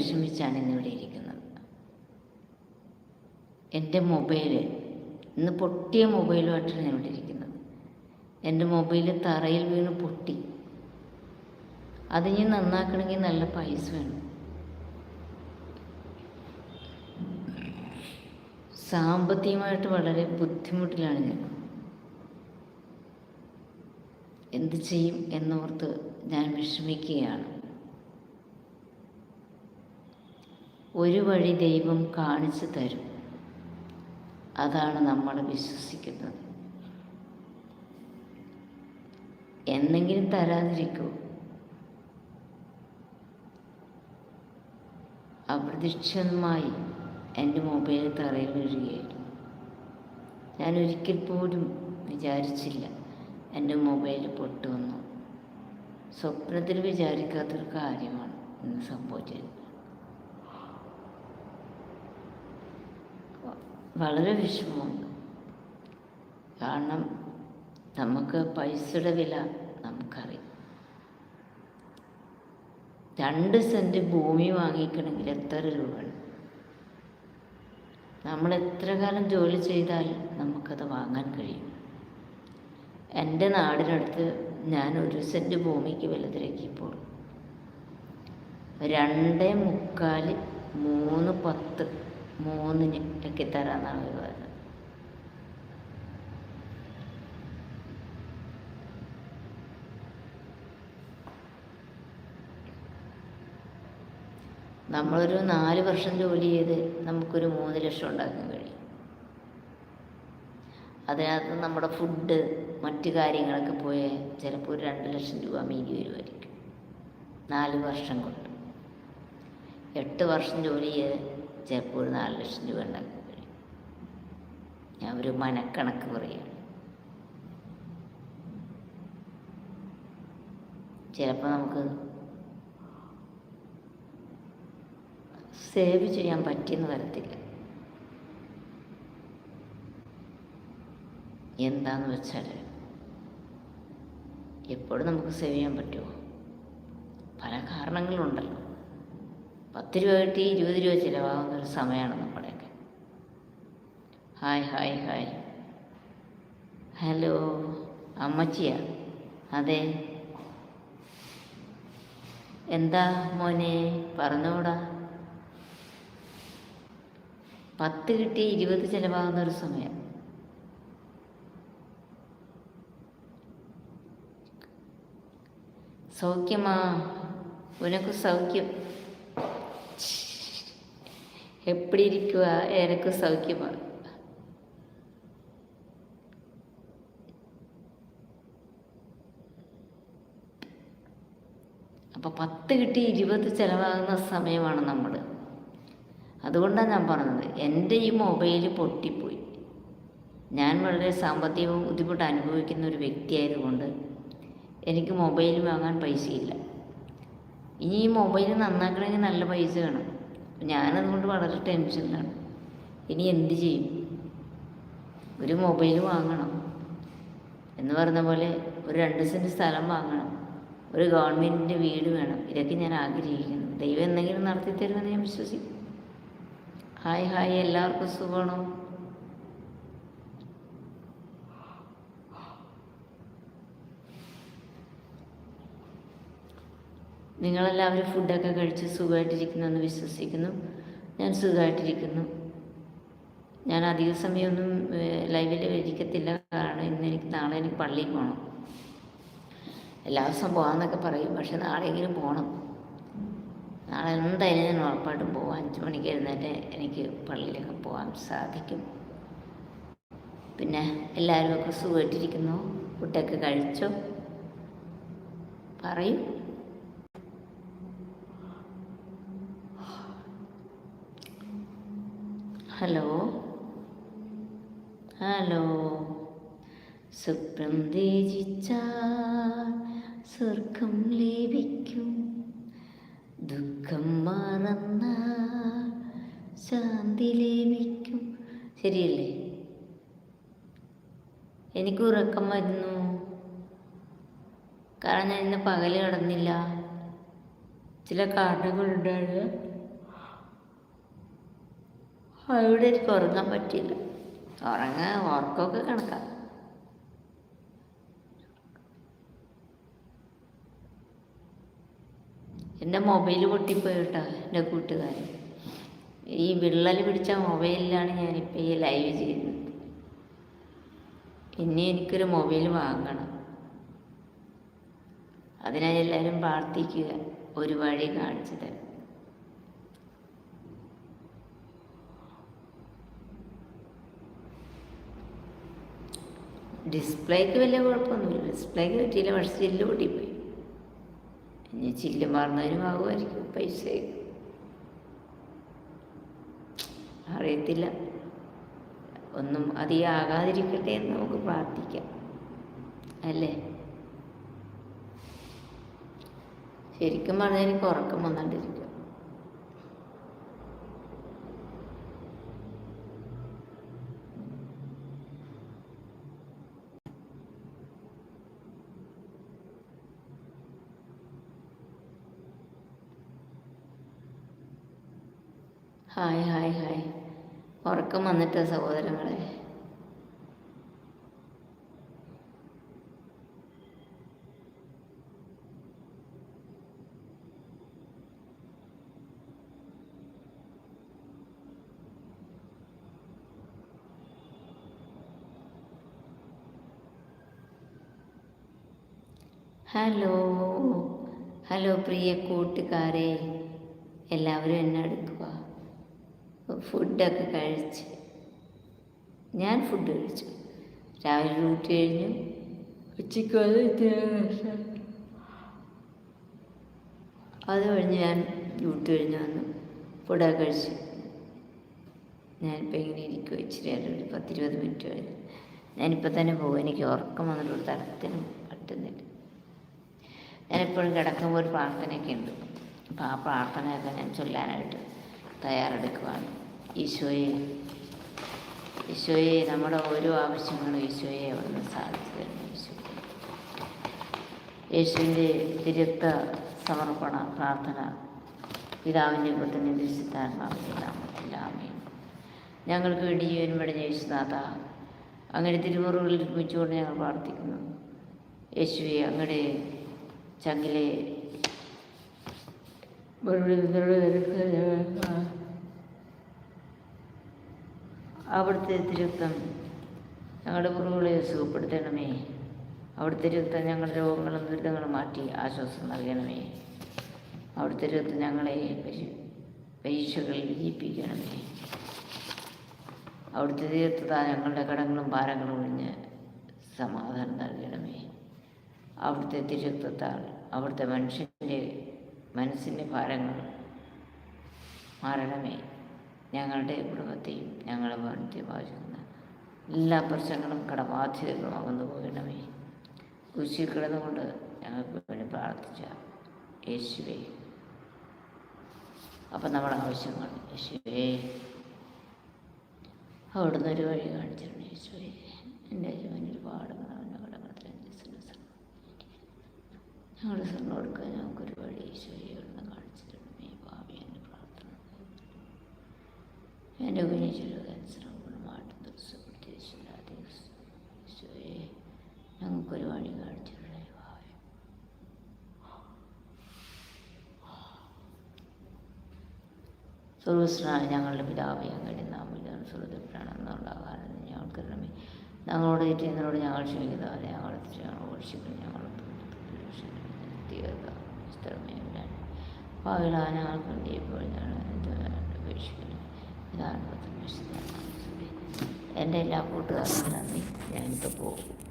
വിഷമിച്ചാണ് ഇന്നിവിടെ ഇരിക്കുന്നത്. എന്റെ മൊബൈൽ ഇന്ന് പൊട്ടിയ മൊബൈലുമായിട്ടാണ് ഞാൻ ഇവിടെ ഇരിക്കുന്നത്. എന്റെ മൊബൈൽ തറയിൽ വീണ് പൊട്ടി. അത് ഇനി നന്നാക്കണമെങ്കിൽ നല്ല പൈസ വേണം. സാമ്പത്തികമായിട്ട് വളരെ ബുദ്ധിമുട്ടിലാണ് ഞാൻ. എന്ത് ചെയ്യും എന്നോർത്ത് ഞാൻ വിഷമിക്കുകയാണ്. ഒരു വഴി ദൈവം കാണിച്ചു തരും. അതാണ് നമ്മൾ വിശ്വസിക്കുന്നത്. എന്നെങ്കിലും തരാതിരിക്കൂ. അപ്രതീക്ഷിതമായി എന്റെ മൊബൈൽ തറയിൽ വീഴുകയായിരുന്നു ഞാൻ ഒരിക്കൽ പോലും വിചാരിച്ചില്ല എന്റെ മൊബൈൽ പൊട്ടുവന്നു സ്വപ്നത്തിൽ വിചാരിക്കാത്തൊരു കാര്യമാണ് ഇന്ന് സംഭവിച്ചത്. വളരെ വിഷമമുണ്ട്. കാരണം നമുക്ക് പൈസയുടെ വില നമുക്കറിയാം. രണ്ട് സെന്റ് ഭൂമി വാങ്ങിക്കണമെങ്കിൽ എത്ര രൂപ നമ്മൾ എത്ര കാലം ജോലി ചെയ്താൽ നമുക്കത് വാങ്ങാൻ കഴിയും? എന്റെ നാടിനടുത്ത് ഞാൻ ഒരു സെന്റ് ഭൂമിക്ക് വില തിരക്കിയപ്പോൾ രണ്ട് മുക്കാൽ മൂന്ന് പത്ത് മൂന്നിന് ഒക്കെ തരാമെന്നാണ് അവർ പറഞ്ഞത്. നമ്മളൊരു നാല് വർഷം ജോലി ചെയ്ത് നമുക്കൊരു മൂന്ന് ലക്ഷം ഉണ്ടാക്കാൻ കഴിയും. അതിനകത്ത് നമ്മുടെ ഫുഡ് മറ്റു കാര്യങ്ങളൊക്കെ പോയാൽ ചിലപ്പോൾ ഒരു രണ്ട് ലക്ഷം രൂപ മീതി വരുമായിരിക്കും. നാല് വർഷം കൊണ്ട്. എട്ട് വർഷം ജോലി ചെയ്ത് ചിലപ്പോൾ ഒരു നാല് ലക്ഷം രൂപ ഉണ്ടാക്കാൻ കഴിയും ഞാൻ ഒരു മനക്കണക്ക് പറയുകയാണ് ചിലപ്പോൾ നമുക്ക് സേവ് ചെയ്യാൻ പറ്റിയെന്ന് വരത്തില്ല. എന്താന്ന് വെച്ചാൽ എപ്പോഴും നമുക്ക് സേവ് ചെയ്യാൻ പറ്റുമോ? പല കാരണങ്ങളുണ്ടല്ലോ. പത്ത് രൂപ കിട്ടി ഇരുപത് രൂപ ചിലവാകുന്ന ഒരു സമയമാണ് നമ്മുടെയൊക്കെ. Hi hi hi. ഹലോ അമ്മച്ചിയാ? അതെ. എന്താ മോനെ പറഞ്ഞോടാ. പത്ത് കിട്ടി ഇരുപത് ചിലവാകുന്ന ഒരു സമയം. സൗഖ്യമാ. ഉനക്ക് സൗഖ്യം. എപ്പിടി ഇരിക്കുക എനക്ക് സൗഖ്യമാണ്. അപ്പോൾ പത്ത് കിട്ടി ഇരുപത് ചിലവാകുന്ന സമയമാണ് നമ്മൾ അതുകൊണ്ടാണ് ഞാൻ പറഞ്ഞത് എന്റെ ഈ മൊബൈൽ പൊട്ടിപ്പോയി. ഞാൻ വളരെ സാമ്പത്തിക ബുദ്ധിമുട്ട് അനുഭവിക്കുന്ന ഒരു വ്യക്തിയായതുകൊണ്ട് എനിക്ക് മൊബൈൽ വാങ്ങാൻ പൈസയില്ല. ഇനി ഈ മൊബൈൽ നന്നാക്കണമെങ്കിൽ നല്ല പൈസ വേണം. ഞാനതുകൊണ്ട് വളരെ ടെൻഷനിലാണ്. ഇനി എന്ത് ചെയ്യും? ഒരു മൊബൈൽ വാങ്ങണം. എന്ന് പറഞ്ഞ പോലെ ഒരു രണ്ട് സെന്റ് സ്ഥലം വാങ്ങണം. ഒരു ഗവൺമെന്റിന്റെ വീട് വേണം. ഇതൊക്കെ ഞാൻ ആഗ്രഹിക്കുന്നു. ദൈവം എന്തെങ്കിലും നടത്തി തരുമെന്ന് ഞാൻ വിശ്വസിക്കും ഹായ് ഹായ്. എല്ലാവർക്കും സുഖമാണോ? നിങ്ങളെല്ലാവരും ഫുഡൊക്കെ കഴിച്ച് സുഖമായിട്ടിരിക്കുന്നു എന്ന് വിശ്വസിക്കുന്നു. ഞാൻ സുഖമായിട്ടിരിക്കുന്നു. ഞാൻ അധിക സമയമൊന്നും ലൈവിൽ ഇരിക്കത്തില്ല. കാരണം ഇന്ന് എനിക്ക് നാളെ എനിക്ക് പള്ളിയിൽ പോകണം എല്ലാ ദിവസവും പോകാമെന്നൊക്കെ പറയും. പക്ഷെ നാളെയെങ്കിലും പോകണം നാളെ എന്തായാലും ഞാൻ ഉറപ്പായിട്ടും പോകാം അഞ്ച് മണിക്ക് എഴുന്നേറ്റ് എനിക്ക് പള്ളിയിലൊക്കെ പോകാൻ സാധിക്കും. പിന്നെ എല്ലാവരും ഒക്കെ സുഖമായിട്ടിരിക്കുന്നു. ഫുഡൊക്കെ കഴിച്ചോ? പറയൂ. ഹലോ. ഹലോ. സ്വപ്നം രചിച്ചാൽ സ്വർഗം ലഭിക്കും. ദുഃഖം മറന്നാൽ ശാന്തി ലഭിക്കും. ശരിയല്ലേ? എനിക്ക് ഉറക്കം വരുന്നു. കാരണം ഞാൻ ഇന്ന് പകൽ കിടന്നില്ല. ചില കാരണങ്ങളുണ്ടായിരുന്നു അവിടെ എനിക്ക് ഉറങ്ങാൻ പറ്റിയില്ല. ഉറങ്ങാൻ ഉറക്കമൊക്കെ കണക്കാം. എന്റെ മൊബൈൽ പൊട്ടിപ്പോയി കേട്ടോ എന്റെ കൂട്ടുകാരൻ ഈ വിള്ളൽ പിടിച്ച മൊബൈലിലാണ് ഞാനിപ്പോൾ ഈ ലൈവ് ചെയ്യുന്നത്. ഇനി എനിക്കൊരു മൊബൈൽ വാങ്ങണം. അതിനായി എല്ലാവരും പ്രാർത്ഥിക്കുക. ഒരു വഴി കാണിച്ചു തരാം ഡിസ്പ്ലേക്ക് വലിയ കുഴപ്പമൊന്നുമില്ല. ഡിസ്പ്ലേക്ക് പറ്റിയില്ല പക്ഷെ ചില്ല് പൊട്ടിപ്പോയി. ഇനി ചില്ല് മാറുന്നതിനും ആകുമായിരിക്കും പൈസ. അറിയത്തില്ല. ഒന്നും അധികം ആകാതിരിക്കട്ടെ എന്ന് നമുക്ക് പ്രാർത്ഥിക്കാം. അല്ലേ? ശരിക്കും പറഞ്ഞാൽ എനിക്ക് ഉറക്കം വന്നാണ്ടിരിക്കും ഹായ് ഹായ് ഹായ്. ഉറക്കം വന്നിട്ട് സഹോദരങ്ങളെ? ഹലോ. ഹലോ പ്രിയ കൂട്ടുകാരെ. എല്ലാവരും എന്നെ ഫുഡൊക്കെ കഴിച്ച്. ഞാൻ ഫുഡ് കഴിച്ചു. രാവിലെ ഡ്യൂട്ടി കഴിഞ്ഞു. ഉച്ചയ്ക്ക് അത് കഴിഞ്ഞ് ഞാൻ ഡ്യൂട്ടി കഴിഞ്ഞ് വന്നു. ഫുഡൊക്കെ കഴിച്ചു. ഞാനിപ്പോൾ ഇങ്ങനെ ഇരിക്കും ഇച്ചിരി നേരം ഒരു പത്തിരുപത് മിനിറ്റ് കഴിഞ്ഞു ഞാനിപ്പോൾ തന്നെ പോകും എനിക്ക് ഉറക്കം വന്നിട്ട് ഒരു തരത്തിനും പറ്റുന്നില്ല. ഞാനെപ്പോഴും കിടക്കുമ്പോൾ ഒരു പ്രാർത്ഥനയൊക്കെ ഉണ്ട്. അപ്പോൾ ആ പ്രാർത്ഥനയൊക്കെ ഞാൻ ചൊല്ലാനായിട്ട് തയ്യാറെടുക്കുവാണ്. ഈശോയെ. ഈശോയെ നമ്മുടെ ഓരോ ആവശ്യങ്ങളും ഈശോയെ അവിടുന്ന് സാധിച്ചു തരണം ഈശോയെ യേശുവിന്റെ തിരുത്ത സമർപ്പണ പ്രാർത്ഥന പിതാവിന്റെ പുത്രനെ വിശുദ്ധാത്മാവിന്റെ നാമത്തിൽ ഞങ്ങൾക്ക് വേണ്ടി ജീവൻ പടിഞ്ഞ യേശുനാഥ അങ്ങനെ തിരുമുറുകളിൽ വെച്ചുകൊണ്ട് ഞങ്ങൾ പ്രാർത്ഥിക്കുന്നു. യേശുവെ അങ്ങയുടെ ചങ്കിലെ അവിടുത്തെ തിരുത്തം ഞങ്ങളുടെ മുറിവുകളെ സുഖപ്പെടുത്തണമേ. അവിടുത്തെ രക്തം ഞങ്ങളുടെ രോഗങ്ങളും ദുരിതങ്ങളും മാറ്റി ആശ്വാസം നൽകണമേ. അവിടുത്തെ രക്തം ഞങ്ങളെ പരി- പരീക്ഷകളിൽ വിജയിപ്പിക്കണമേ. അവിടുത്തെ തീർത്ഥത ഞങ്ങളുടെ കടങ്ങളും ഭാരങ്ങളും ഒഴിഞ്ഞ് സമാധാനം നൽകണമേ. അവിടുത്തെ തിരുത്തത്താൽ അവിടുത്തെ മനുഷ്യന്റെ മനസ്സിന്റെ ഭാരങ്ങൾ മാറണമേ. ഞങ്ങളുടെ കുടുംബത്തെയും ഞങ്ങളെ വേണ്ടി ബാധിക്കുന്ന എല്ലാ പ്രശ്നങ്ങളും കടബാധ്യതകളും അകന്നു പോകണമേ. കുശി കിടന്നുകൊണ്ട് ഞങ്ങൾക്ക് വേണ്ടി പ്രാർത്ഥിച്ച യേശുവേ. അപ്പം നമ്മുടെ ആവശ്യങ്ങൾ യേശുവേ. അവിടുന്ന് ഒരു വഴി കാണിച്ചിട്ടുണ്ട് യേശുവേ. എന്റെ ജീവൻ ഒരുപാട് ഞങ്ങളുടെ സ്വർണം കൊടുക്കാൻ ഞങ്ങൾക്കൊരു വഴി യേശുവേ. അവിടുന്ന് കാണിച്ചിട്ടുണ്ട് ഈ ഭാവി എന്റെ പ്രാർത്ഥന ക്യാൻസറും ഗുണമായിട്ട് ദിവസപ്പെടുത്തി ഈശോയെ ഞങ്ങൾക്കൊരു വഴി കാണിച്ചിട്ടുള്ള സുഹൃസ്നായ ഞങ്ങളുടെ പിതാവേ അങ്ങയുടെ നാമിലാണ് സുഹൃത്തുക്കളാണെന്നുണ്ടാകാനും ഞങ്ങൾക്ക് രമേ ഞങ്ങളോട് തെറ്റിയെന്നോട് ഞങ്ങൾ ക്ഷമിക്കുന്നവരെ ഞങ്ങൾ ഞങ്ങൾ ഓടിച്ചിട്ട് ഞങ്ങൾ പാവില ഞങ്ങൾക്ക് വേണ്ടി ഇപ്പോൾ ഞങ്ങൾ അപേക്ഷിക്കുന്നു ഇതാണ് എന്റെ എല്ലാ കൂട്ടുകാർക്കും നന്ദി. ഞാനിപ്പോൾ പോകും.